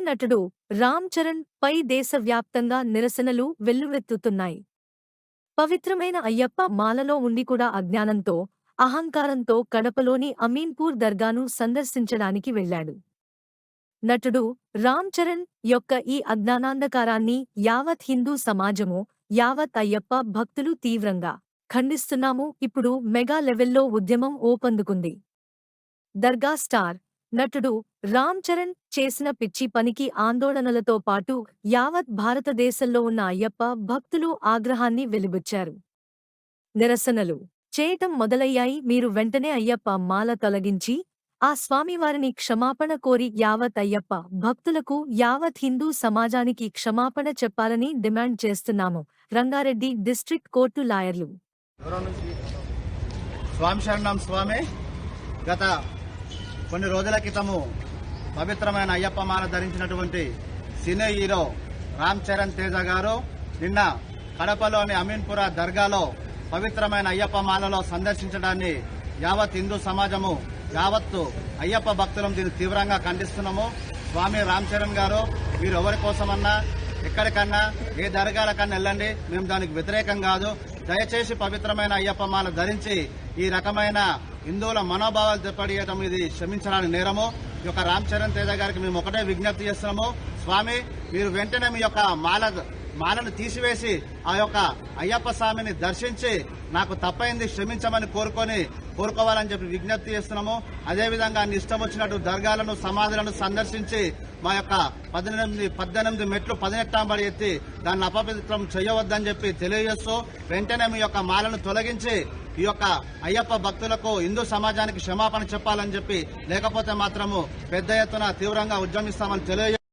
నటుడు రామ్ చరణ్ పై దేశవ్యాప్తంగా నిరసనలు వెల్లువెత్తుతున్నాయి. పవిత్రమైన అయ్యప్ప మాలలో ఉండి కూడా అజ్ఞానంతో అహంకారంతో కడపలోని అమీన్పూర్ దర్గాను సందర్శించడానికి వెళ్ళాడు నటుడు రామ్ చరణ్ యొక్క ఈ అజ్ఞానాంధకారాన్ని యావత్ హిందూ సమాజము యావత్ అయ్యప్ప భక్తులు తీవ్రంగా ఖండిస్తున్నాము. ఇప్పుడు మెగా లెవెల్లో ఉద్యమం ఓపందుకుంది దర్గా స్టార్ నటుడు రామ్ చరణ్ చేసిన పిచ్చి పనికి ఆందోళనలతో పాటు యావత్ భారతదేశంలో ఉన్న అయ్యప్ప భక్తులు ఆగ్రహాన్ని వెలిబుచ్చారు. నిరసనలు. చేయటం మొదలయ్యాయి. మీరు వెంటనే అయ్యప్ప మాల తొలగించి ఆ స్వామివారిని క్షమాపణ కోరి యావత్ అయ్యప్ప భక్తులకు యావత్ హిందూ సమాజానికి క్షమాపణ చెప్పాలని డిమాండ్ చేస్తున్నాము. రంగారెడ్డి డిస్ట్రిక్ట్ కోర్టు లాయర్లు. స్వామి శరణం స్వామి. గత కొన్ని రోజుల క్రితము పవిత్రమైన అయ్యప్ప మాల ధరించినటువంటి సినీ హీరో రామ్ చరణ్ తేజ గారు నిన్న కడపలోని అమీన్పుర దర్గాలో పవిత్రమైన అయ్యప్ప మాలలో సందర్శించడాన్ని యావత్ హిందూ సమాజము యావత్తు అయ్యప్ప భక్తులం దీన్ని తీవ్రంగా ఖండిస్తున్నాము. స్వామి రామ్ చరణ్ గారు మీరు ఎవరి కోసమన్నా ఎక్కడికన్నా ఏ దర్గాలకన్నా వెళ్ళండి. మేము దానికి వ్యతిరేకం కాదు. దయచేసి పవిత్రమైన అయ్యప్ప మాల ధరించి ఈ రకమైన హిందువుల మనోభావాలు దెబ్బతీయటం ఇది క్షమించడానికి నేరము. ఈ యొక్క రామ్ చరణ్ తేజ గారికి మేము ఒకటే విజ్ఞప్తి చేస్తున్నాము. స్వామి మీరు వెంటనే మీ యొక్క మాల మాలను తీసివేసి ఆ యొక్క అయ్యప్ప స్వామిని దర్శించి నాకు తప్పైంది క్షమించమని కోరుకొని కోరుకోవాలని చెప్పి విజ్ఞప్తి చేస్తున్నాము. అదేవిధంగా అన్ని ఇష్టం వచ్చినట్టు దర్గాలను సమాధులను సందర్శించి మా యొక్క పద్దెనిమిది పద్దెనిమిది మెట్లు పదినెట్టాంబడి ఎత్తి దాన్ని అపవిత్రం చేయవద్దని చెప్పి తెలియజేస్తూ వెంటనే మీ యొక్క మాలను తొలగించి ఈ యొక్క అయ్యప్ప భక్తులకు హిందూ సమాజానికి క్షమాపణ చెప్పాలని చెప్పి లేకపోతే మాత్రము పెద్ద ఎత్తున తీవ్రంగా ఉద్యమిస్తామని తెలియజే